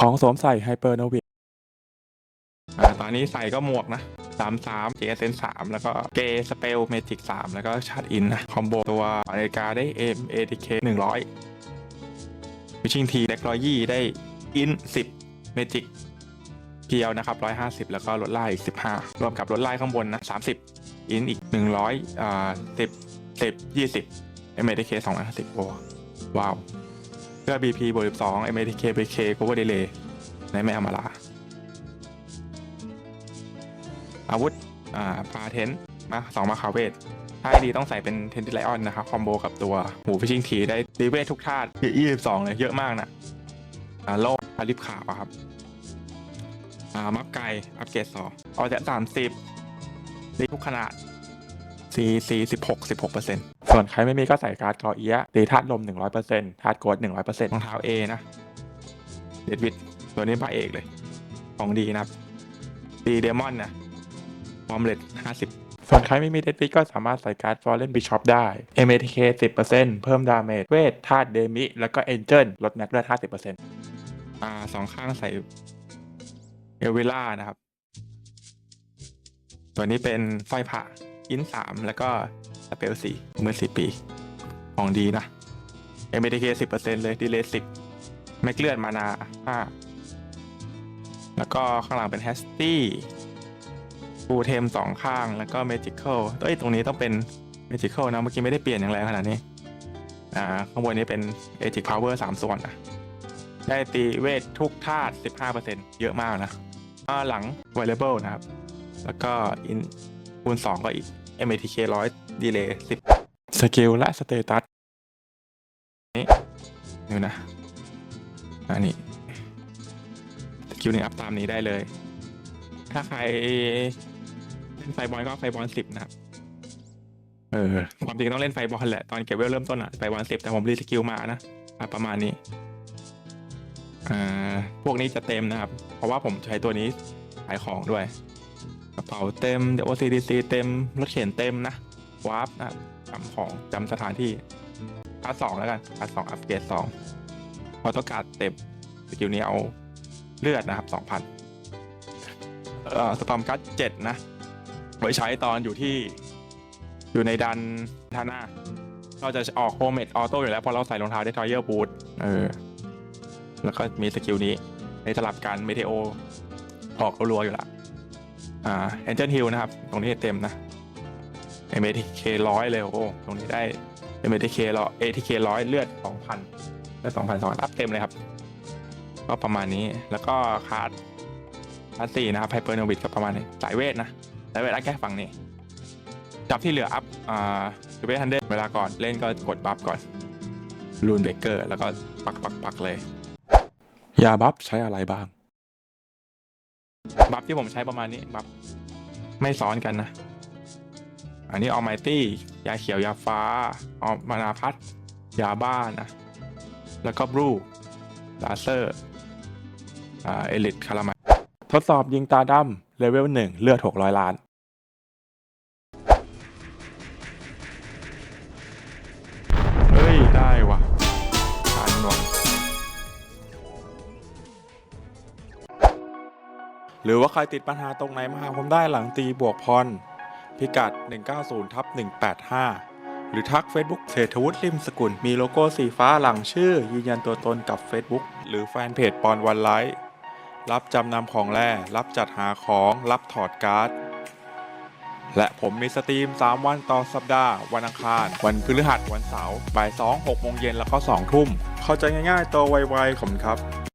ของสวมใส่ไฮเปอร์โนวิอตอนนี้ใส่ก็หมวกนะสามสามเจเซนสามแล้วก็เกสเปลเมจิกสามแล้วก็ชาร์ดอินนะ คอมโบตัวนาฬิกาได้เอ็มเอทีเคหนึ่งร้อยวิชิงทีเด็กร้อยยี่ได้อินสิบเมจิกเพียวนะครับร้อยห้าสิบแล้วก็ลดไล่อีกสิบห้ารวมกับลดไล่ข้างบนนะสามสิบอินอีกหนึ่งร้อยอ่าสิบสิบยี่สิบเอ็มเอทีเคสองร้อยห้าสิบว้าวเพื่อ BP บวก12 MATK BK cover delay ในไม่อมาลาอาวุธ อ่าพาเทนมาสองมาคาเวทถ้าดีต้องใส่เป็นเทนติไลออนนะครับ คอมโบกับตัวหูฟิชชิงทีได้ดีเวททุกธาตุ22เลย เยอะมากนะอ่าโลกอาลิฟขาวครับ อ่า มัฟไกอัปเกรดสองเอาจาก30ดีทุกขนาด C C 16 16เปอร์เซ็นต์ ส่วนใครไม่มีก็ใส่การ์ดกอเอียตีธาตุลม 100เปอร์เซ็นต์ธาตุโกด100เปอร์เซ็นต์รองเท้า A นะเดดวิดตัวนี้พระเอกเลย ของดีนะครับตีเดมอนนะฟอมเลต50 ส่วนใครไม่มีเดดวิดก็สามารถใส่การ์ดฟอร์เรนบิชอปได้ MATK 10%เพิ่มดาเมจเวทธาตุเดมิ แล้วก็เอนเจิลลดแม็กเลือด50%อ่าสองข้างใส่เอลวิล่านะครับ ตัวนี้เป็นสร้อยผ่าอินสามแล้วก็ สเปลสี่เมื่อสี่ปี ของดีนะ MBTK สิบเปอร์เซ็นต์เลยดีเลย์สิบไม่เกลื่อนมานาห้าแล้วก็ข้างหลังเป็นแฮสตี้ฟูเทมสองข้างแล้วก็เมจิค a l เอ้ยตรงนี้ต้องเป็นเมจิค a l นะเมื่อกี้ไม่ได้เปลี่ยนอย่างไรขนาดนี้ อ่า ข้างบนนี้เป็นเอจิพาวเวอร์สามส่วนนะได้ตีเวททุกธาตุสิบห้าเปอร์เซ็นต์เยอะมากนะอ่าหลัง variable นะครับ แล้วก็อินคูณสองก็อีก MATK ร้อย ดีเลย์สิบสกิลและสเตตัสนี่นี่นะ อันนี้สกิลหนึ่งอัพตามนี้ได้เลย ถ้าใครเล่นไฟบอลก็ไฟบอลสิบนะครับ เออ ความจริงต้องเล่นไฟบอลแหละ ตอนเก็บเวลเริ่มต้นอะไฟบอลสิบแต่ผมรีสกิลมานะอะประมาณนี้อ่าพวกนี้จะเต็มนะครับ เพราะว่าผมใช้ตัวนี้ขายของด้วยกระเป๋าเต็ม เดี๋ยว OCDC เต็ม รถเข็นเต็มนะ วาร์ปนะจำของจำสถานที่พาร์ทสองแล้วกันพาร์ทสองอัปเกรดสองพอต้องการเต็มสกิลนี้เอาเลือดนะครับสองพันเอ่อสตอมกัสเจ็ดนะไว้ใช้ตอนอยู่ที่อยู่ในดันทาน่าเราจะออกโฮมเมดออโต้อยู่แล้วเพอเราใส่รองเท้าได้ทอยเยอร์บูทเออ แล้วก็มีสกิลนี้ในสลับกันเมเทโอออกรัวๆอยู่ละอ่าแอนเจนฮิลนะครับ ตรงนี้เต็มนะ MATK ร้อยเลยโอ้โหตรงนี้ได้ MATK ร้อย ATK ร้อยเลือดสองพันเลือดสองพันสองอัพเต็มเลยครับ ก็ประมาณนี้แล้วก็ขาดพาสสี่นะครับไฮเปอร์โนวิดก็ประมาณนี้สายเวทนะสายเวทอัพแค่ฝั่งนี้ จับที่เหลืออัพอ่าจูเบทันเดอร์เวลาก่อนเล่นก็กดบัฟก่อนลูนเบเกอร์แล้วก็ปักปักปักเลย ยาบัฟใช้อะไรบ้าง บัฟที่ผมใช้ประมาณนี้ บัฟไม่ซ้อนกันนะ อันนี้ออ m ไมตี้ยาเขียวยาฟ้าออมานาพัดยาบ้านนะ แล้วก็บลูลาเซอร์อ่าเอลิทคารามาทดสอบยิงตาดำเลเวลหนึ่งเลือด600ล้าน เฮ้ย ได้ว่ะทันว่ะหรือว่าใครติดปัญหาตรงไหนมาหาผมได้หลังตีบวกพร พิกัด 190ทับ185 หรือทัก Facebook เศรษฐวุฒิริมสกุล มีโลโก้สีฟ้าหลังชื่อ ยืนยันตัวตนกับ Facebook หรือแฟนเพจปอนวันไลท์รับจำนำของแร่รับจัดหาของ รับถอดการ์ด และผมมีสตรีม 3 วันต่อสัปดาห์ วันอังคาร วันพฤหัสวันเสาร์บ่าย 2 6โมงเย็นแล้วก็ 2 ทุ่ม เข้าใจง่ายๆ ตัวไวๆขอบคุณครับ